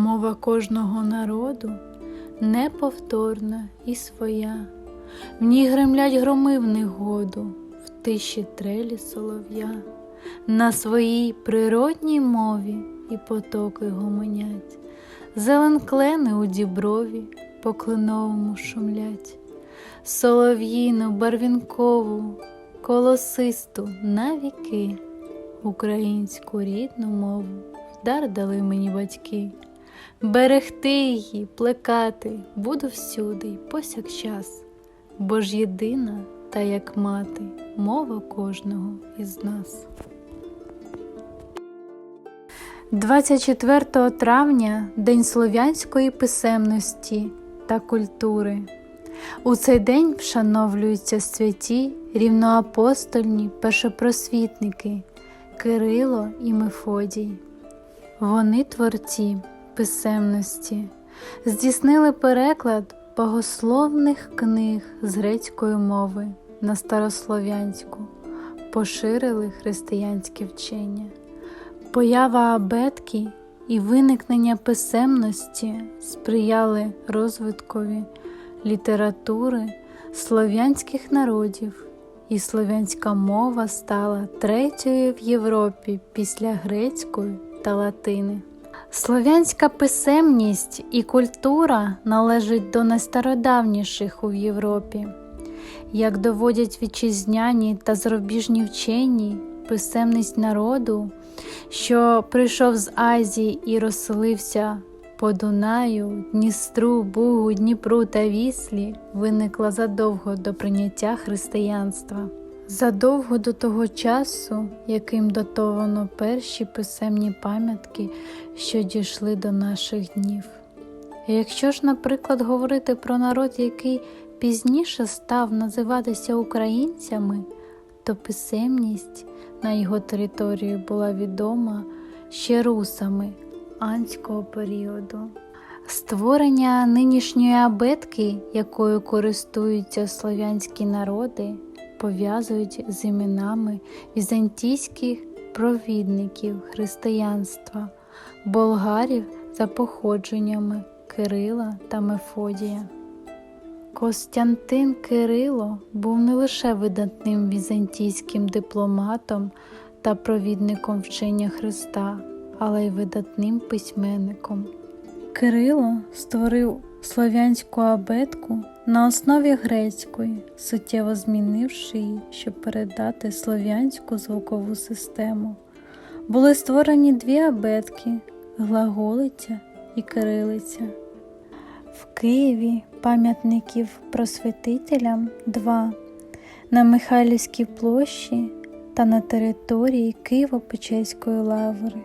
Мова кожного народу неповторна і своя, в ній гремлять громи в негоду, в тиші трелі солов'я, на своїй природній мові і потоки гомонять, зелен клени у діброві по кленовому шумлять, солов'їну, барвінкову, колосисту на віки, українську рідну мову дар дали мені батьки. Берегти її, плекати буду всюди й посякчас, бо ж єдина та як мати, мова кожного із нас. 24 травня День слов'янської писемності та культури. У цей день вшановлюються святі рівноапостольні першопросвітники Кирило і Мефодій. Вони творці писемності, здійснили переклад богословних книг з грецької мови на старослов'янську, поширили християнське вчення. Поява абетки і виникнення писемності сприяли розвиткові літератури слов'янських народів, і слов'янська мова стала третьою в Європі після грецької та латини. Слов'янська писемність і культура належать до найстародавніших у Європі. Як доводять вітчизняні та зарубіжні вчені, писемність народу, що прийшов з Азії і розселився по Дунаю, Дністру, Бугу, Дніпру та Віслі, виникла задовго до прийняття християнства. Задовго до того часу, яким датовано перші писемні пам'ятки, що дійшли до наших днів. Якщо ж, наприклад, говорити про народ, який пізніше став називатися українцями, то писемність на його території була відома ще русами анського періоду. Створення нинішньої абетки, якою користуються слов'янські народи, пов'язують з іменами візантійських провідників християнства, болгарів за походженнями Кирила та Мефодія. Костянтин Кирило був не лише видатним візантійським дипломатом та провідником вчення Христа, але й видатним письменником. Кирило створив слов'янську абетку на основі грецької, суттєво змінивши її, щоб передати слов'янську звукову систему. Були створені дві абетки глаголиця і кирилиця. В Києві пам'ятників просвітителям два на Михайлівській площі та на території Києво-Печерської лаври.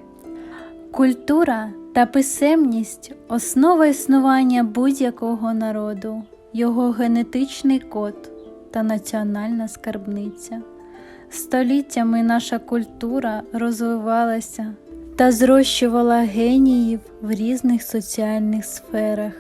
Культура та писемність основа існування будь-якого народу, його генетичний код та національна скарбниця. Століттями наша культура розвивалася та зрощувала геніїв в різних соціальних сферах.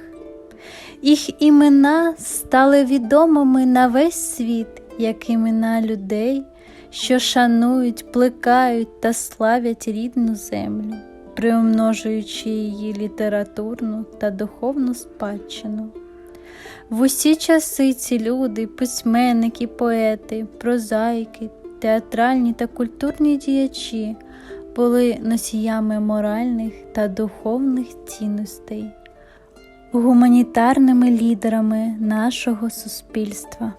Їх імена стали відомими на весь світ як імена людей, що шанують, плекають та славять рідну землю, приумножуючи її літературну та духовну спадщину. В усі часи ці люди, письменники, поети, прозаїки, театральні та культурні діячі були носіями моральних та духовних цінностей гуманітарними лідерами нашого суспільства.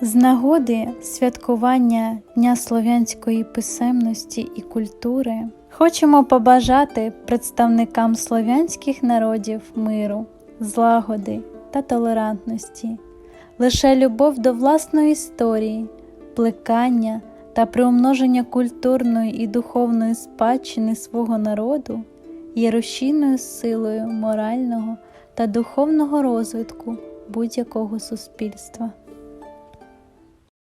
З нагоди святкування Дня слов'янської писемності і культури хочемо побажати представникам слов'янських народів миру, злагоди та толерантності, лише любов до власної історії, плекання та приумноження культурної і духовної спадщини свого народу є рушійною силою морального та духовного розвитку будь-якого суспільства.